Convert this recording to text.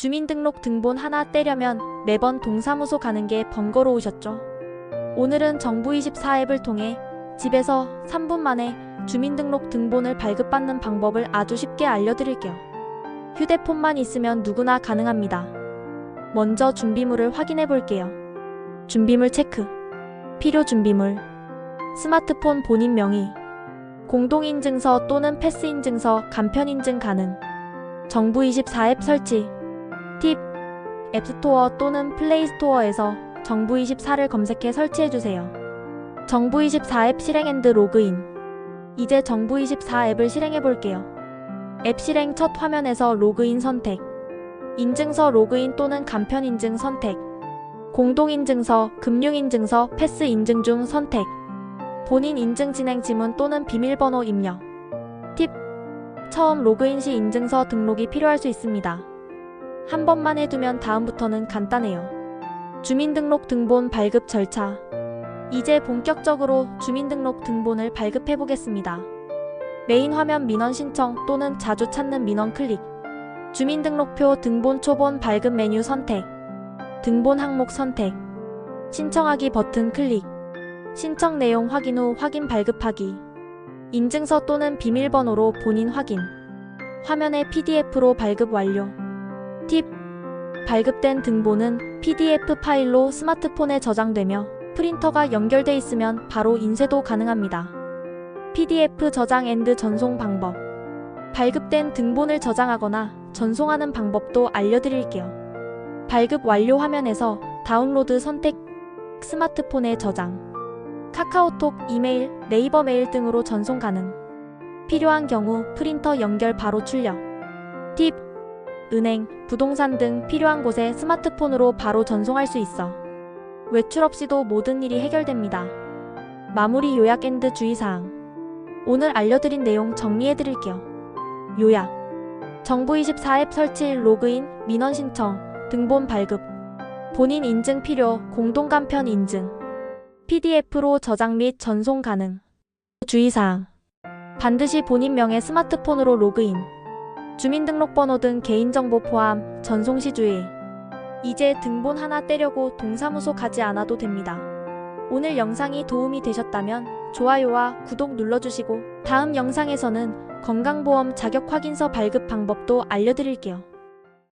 주민등록 등본 하나 떼려면 매번 동사무소 가는 게 번거로우셨죠? 오늘은 정부24 앱을 통해 집에서 3분 만에 주민등록 등본을 발급받는 방법을 아주 쉽게 알려드릴게요. 휴대폰만 있으면 누구나 가능합니다. 먼저 준비물을 확인해 볼게요. 준비물 체크. 필요 준비물. 스마트폰 본인 명의. 공동인증서 또는 패스인증서 간편인증 가능. 정부24 앱 설치. 팁. 앱스토어 또는 플레이스토어에서 정부24를 검색해 설치해주세요. 정부24 앱 실행 앤드 로그인. 이제 정부24 앱을 실행해 볼게요. 앱 실행 첫 화면에서 로그인 선택. 인증서 로그인 또는 간편 인증 선택. 공동인증서, 금융인증서, 패스 인증 중 선택. 본인 인증 진행 지문 또는 비밀번호 입력. 팁. 처음 로그인 시 인증서 등록이 필요할 수 있습니다. 한 번만 해두면 다음부터는 간단해요. 주민등록 등본 발급 절차. 이제 본격적으로 주민등록 등본을 발급해 보겠습니다. 메인 화면 민원 신청 또는 자주 찾는 민원 클릭. 주민등록표 등본 초본 발급 메뉴 선택. 등본 항목 선택. 신청하기 버튼 클릭. 신청 내용 확인 후 확인 발급하기. 인증서 또는 비밀번호로 본인 확인. 화면에 PDF로 발급 완료. 팁. 발급된 등본은 PDF 파일로 스마트폰에 저장되며 프린터가 연결돼 있으면 바로 인쇄도 가능합니다. PDF 저장 앤드 전송 방법. 발급된 등본을 저장하거나 전송하는 방법도 알려드릴게요. 발급 완료 화면에서 다운로드 선택, 스마트폰에 저장, 카카오톡, 이메일, 네이버 메일 등으로 전송 가능. 필요한 경우 프린터 연결 바로 출력. 팁. 은행, 부동산 등 필요한 곳에 스마트폰으로 바로 전송할 수 있어. 외출 없이도 모든 일이 해결됩니다. 마무리 요약 앤드 주의사항. 오늘 알려드린 내용 정리해드릴게요. 요약. 정부24 앱 설치, 로그인, 민원 신청, 등본 발급, 본인 인증 필요, 공동간편 인증, PDF로 저장 및 전송 가능. 주의사항. 반드시 본인 명의 스마트폰으로 로그인. 주민등록번호 등 개인정보 포함, 전송 시 주의. 이제 등본 하나 떼려고 동사무소 가지 않아도 됩니다. 오늘 영상이 도움이 되셨다면 좋아요와 구독 눌러주시고 다음 영상에서는 건강보험 자격 확인서 발급 방법도 알려드릴게요.